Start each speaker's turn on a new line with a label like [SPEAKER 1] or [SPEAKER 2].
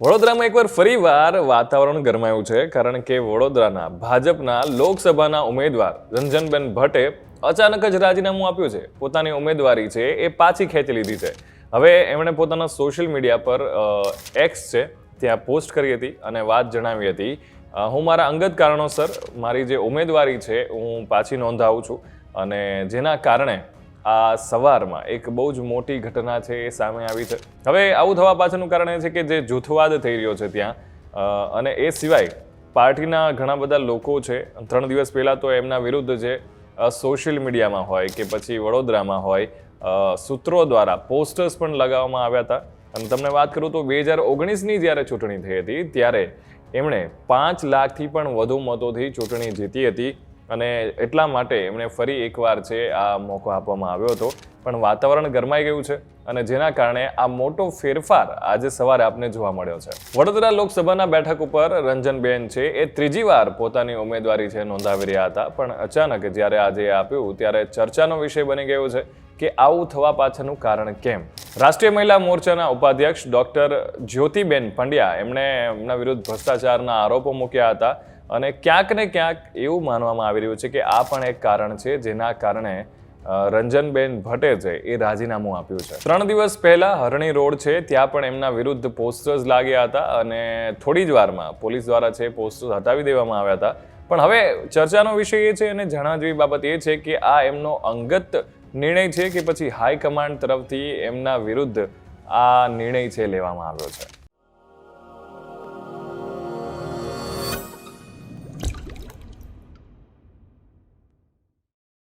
[SPEAKER 1] વડોદરામાં એકવાર ફરીવાર વાતાવરણ ગરમાયું છે, કારણ કે વડોદરાના ભાજપના લોકસભાના ઉમેદવાર રંજનબેન ભટ્ટે અચાનક જ રાજીનામું આપ્યું છે. પોતાની ઉમેદવારી છે એ પાછી ખેંચી લીધી છે. હવે એમણે પોતાના સોશિયલ મીડિયા પર એક્સ છે, ત્યાં પોસ્ટ કરી હતી અને વાત જણાવી હતી. હું મારા અંગત કારણોસર મારી જે ઉમેદવારી છે, હું પાછી નોંધાવું છું અને જેના કારણે આ સવારમાં એક બહુ જ મોટી ઘટના છે એ સામે આવી છે. હવે આવું થવા પાછળનું કારણ એ છે કે જે જૂથવાદ થઈ રહ્યો છે ત્યાં અને એ સિવાય પાર્ટીના ઘણા બધા લોકો છે, ત્રણ દિવસ પહેલાં તો એમના વિરુદ્ધ જે સોશિયલ મીડિયામાં હોય કે પછી વડોદરામાં હોય સૂત્રો દ્વારા પોસ્ટર્સ પણ લગાવવામાં આવ્યા હતા. અને તમને વાત કરું તો બે હજાર ઓગણીસની જ્યારે ચૂંટણી થઈ હતી, ત્યારે એમણે પાંચ લાખથી પણ વધુ મતોથી ચૂંટણી જીતી હતી. અને એટલા માટે એમણે ફરી એકવાર છે આ મોકો આપવામાં આવ્યો હતો. પણ વાતાવરણ ગરમાઈ ગયું છે અને જેના કારણે આ મોટો ફેરફાર આજે સવારે આપને જોવા મળ્યો છે. વડોદરા લોકસભાના બેઠક ઉપર રંજનબેન છે, એ ત્રીજી વાર પોતાની ઉમેદવારી છે નોંધાવી રહ્યા હતા. પણ અચાનક જ્યારે આજે આપ્યું, ત્યારે ચર્ચાનો વિષય બની ગયો છે કે આવું થવા પાછળનું કારણ કેમ? રાષ્ટ્રીય મહિલા મોરચાના ઉપાધ્યક્ષ ડોક્ટર જ્યોતિબેન પંડ્યા એમણે એમના વિરુદ્ધ ભ્રષ્ટાચારના આરોપો મૂક્યા હતા. અને ક્યાંક ને ક્યાંક એવું માનવામાં આવી રહ્યું છે કે આ પણ એક કારણ છે જેના કારણે રંજનબેન ભટ્ટે છે એ રાજીનામું આપ્યું છે. ત્રણ દિવસ પહેલા હરણી રોડ છે, ત્યાં પણ એમના વિરુદ્ધ પોસ્ટર્સ લાગ્યા હતા અને થોડી જ વારમાં પોલીસ દ્વારા છે પોસ્ટર્સ હટાવી દેવામાં આવ્યા હતા. પણ હવે ચર્ચાનો વિષય એ છે અને જાણવા જેવી બાબત એ છે કે આ એમનો અંગત નિર્ણય છે કે પછી હાઈકમાન્ડ તરફથી એમના વિરુદ્ધ આ નિર્ણય છે લેવામાં આવ્યો છે.